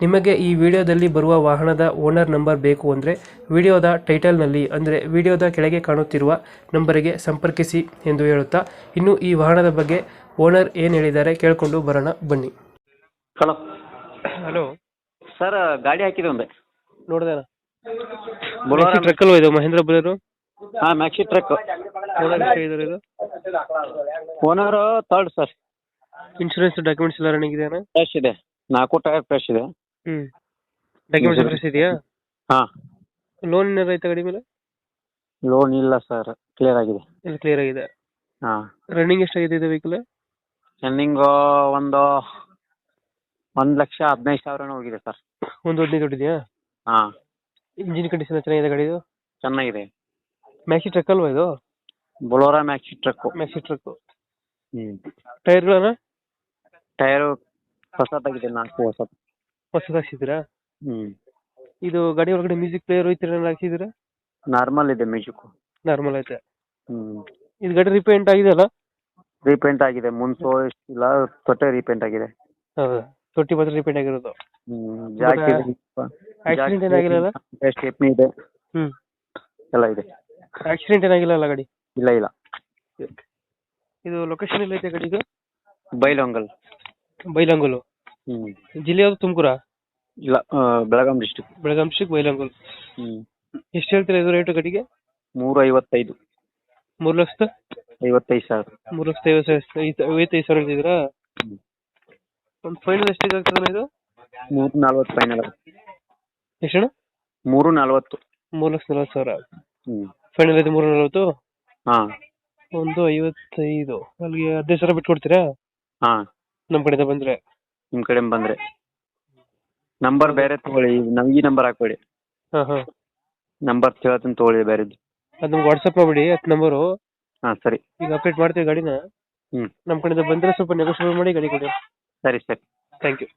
ನಿಮಗೆ ಈ ವಿಡಿಯೋದಲ್ಲಿ ಬರುವ ವಾಹನದ ಓನರ್ ನಂಬರ್ ಬೇಕು ಅಂದರೆ ವಿಡಿಯೋದ ಟೈಟಲ್ನಲ್ಲಿ ಅಂದರೆ ವಿಡಿಯೋದ ಕೆಳಗೆ ಕಾಣುತ್ತಿರುವ ನಂಬರಿಗೆ ಸಂಪರ್ಕಿಸಿ ಎಂದು ಹೇಳುತ್ತಾ ಇನ್ನು ಈ ವಾಹನದ ಬಗ್ಗೆ ಓನರ್ ಏನು ಹೇಳಿದ್ದಾರೆ ಕೇಳಿಕೊಂಡು ಬರೋಣ ಬನ್ನಿ. ಹಲೋ. ಹಲೋ. ಸರ್ ಗಾಡಿ ಹಾಕಿದೆ ಒಂದು. ನೋಡಿದೆ ಬುಲೋರ ಟ್ರಕ್ ಅಲ್ವಾ ಇದು ಮಹೇಂದ್ರ ಬಲರು? ಹಾಂ ಮ್ಯಾಕ್ಸಿ ಟ್ರಕ್ ಓನರ್ ಇದು? Owner third sir insurance documents ಎಲ್ಲ ರನ್ನಿಂಗ್ ಇದೆಯಾ ಫ್ರೆಶ್ ಇದೆ. ನಾಲ್ಕು ಟೈರ್ ಫ್ರೆಶ್ ಇದೆ. ಹ್ಞೂ ಡಾಕ್ಯುಮೆಂಟ್ಸ್ ಫ್ರೆಶ್ ಇದೆಯಾ? ಹಾಂ. ಲೋನ್ ಏನಾದ್ರು ಐತೆ ಗಾಡಿ ಮೇಲೆ? ಲೋನ್ ಇಲ್ಲ ಸರ್ ಕ್ಲಿಯರ್ ಆಗಿದೆ. ಇಲ್ಲ ಕ್ಲಿಯರ್ ಆಗಿದೆ. ಹಾಂ. ರನ್ನಿಂಗ್ ಎಷ್ಟಾಗಿದೆ ಇದು ವೆಹಿಕಲ್ ರನ್ನಿಂಗ್ ಒಂದು ಒಂದು ಲಕ್ಷ ಹದಿನೈದು ಸಾವಿರ ಹೋಗಿದೆ ಸರ್ ಒಂದು ಹದಿನೈದು ದೊಡ್ಡಿದೆಯಾ ಹಾಂ. ಇಂಜಿನ್ ಕಂಡೀಷನ್ ಚೆನ್ನಾಗಿದೆ ಗಾಡಿದು? ಚೆನ್ನಾಗಿದೆ. ಮ್ಯಾಕ್ಸಿ ಟ್ರಕ್ ಅಲ್ವಾ ಇದು? Bolero maxi truck maxi truck ಹ್ಞೂ ಟೈರ್ಗಳನ್ನ ಟೈರು ಹೊಸದಾಗಿದೆ ನಾಲ್ಕು ಹೊಸ ಹೊಸದು ಹಾಕ್ಸಿದ್ದೀರಾ ಇದು ಗಾಡಿ ಒಳಗಡೆ ಮ್ಯೂಸಿಕ್ ಪ್ಲೇಯರ್ ಈ ಥರ ಹಾಕ್ಸಿದ್ದೀರಾ ನಾರ್ಮಲ್ ಇದೆ ಮ್ಯೂಸಿಕ್. ನಾರ್ಮಲ್ ಐತೆ. ಇದು ಗಾಡಿ ರಿಪೇಂಟ್ ಆಗಿದೆಯಲ್ಲ? ರಿಪೇಂಟ್ ಆಗಿದೆ. ಮುಂಚೋ ಇಲ್ಲ ತೊಟ್ಟೆ ರಿಪೇಂಟ್ ಆಗಿದೆ. ಹೌದು? ತೊಟ್ಟಿ ಮಾತ್ರ ರಿಪೇಂಟ್ ಆಗಿರೋದು. ಹ್ಮ್. ಜಾಕಿ ಆಕ್ಸಿಡೆಂಟ್ ಏನಾಗಿಲ್ಲ ಸ್ಟೆಪ್ನಿ ಇದೆ. ಹ್ಮ್. ಎಲ್ಲ ಇದೆ. ಆಕ್ಸಿಡೆಂಟ್ ಏನಾಗಿಲ್ಲ ಗಾಡಿ? ಇಲ್ಲ ಇಲ್ಲ. ಇದು ಲೊಕೇಶನ್ ಎಲ್ಲ ಐತೆ ಗಾಡಿ ಇದು ಬೈಲೊಂಗಲ್ ಬೈಲಂಗೂಲು ಹ್ಮ್. ಜಿಲ್ಲೆ ಯಾವ್ದು? ತುಮಕೂರ? ಇಲ್ಲ ಬೆಳಗಾಂ ಡಿಸ್ಟಿಕ್ ಬೆಳಗಾಂ ಡಿಸ್ಟಿಕ್ ಬೈಲಂಗಲ್ ಹ್ಮ್. ಎಷ್ಟು ಹೇಳ್ತೀರಾ ಇದು ರೇಟ್ ಕಟ್ಟಿಗೆ ಮೂರು ಐವತ್ತೈದು ಮೂರು ಲಕ್ಷದ? ಐವತ್ತೈದು ಸಾವಿರ. ಮೂರು ಲಕ್ಷದ ಐವತ್ತು ಸಾವಿರ ಐದು- ಐವತ್ತೈದು ಸಾವಿರ ಹೇಳ್ತಿದ್ದೀರಾ. ಒಂದು ಫೈನಲ್ ಎಷ್ಟಿಗೆ ಆಗ್ತದೆ ಇದು? ಮೂರು ನಲ್ವತ್ತು ಫೈನಲ್ ಎಷ್ಟು ಮೂರು ನಲ್ವತ್ತು. ಮೂರು ಲಕ್ಷ ನಲ್ವತ್ತು ಸಾವಿರ. ಹ್ಮ್. ಫೈನಲ್ ಐತೆ ಮೂರು ನಲ್ವತ್ತು? ಹಾ. ಒಂದು ಐವತ್ತೈದು. ಅಲ್ಲಿಗೆ ಹದಿನೈದು ಸಾವಿರ ಬಿಟ್ಟು ಕೊಡ್ತೀರಾ ಹಾ. ನಮ್ಮ ಕಡೆಯಿಂದ ಬಂದರೆ. ನಿಮ್ ಕಡೆ ಬಂದ್ರೆ. ನಂಬರ್ ಬೇರೆ ತಗೊಳ್ಳಿ ನಮ್ಗೆ ಈ ನಂಬರ್ ಹಾಕ್ಬೇಡಿ. ಹಾಂ ಹಾಂ. ನಂಬರ್ ಕೇಳತ್ತೀನಿ ತಗೊಳ್ಳಿ ಬೇರೆದು. ಅದು ನಮ್ಗೆ ವಾಟ್ಸಪ್ ಮಾಡಿಬಿಡಿ ಹತ್ತು ನಂಬರು ಹಾ ಸರಿ. ಈಗ ಅಪ್ಡೇಟ್ ಮಾಡ್ತೀವಿ ಗಾಡಿನ. ಹ್ಮ್. ನಮ್ಮ ಕಡೆಯಿಂದ ಬಂದರೆ ಸ್ವಲ್ಪ ನೆಗೋಷಿಯೇಟ್ ಮಾಡಿ ಗಾಡಿ ಕೊಡಿ. ಸರಿ ಸರಿ. Thank you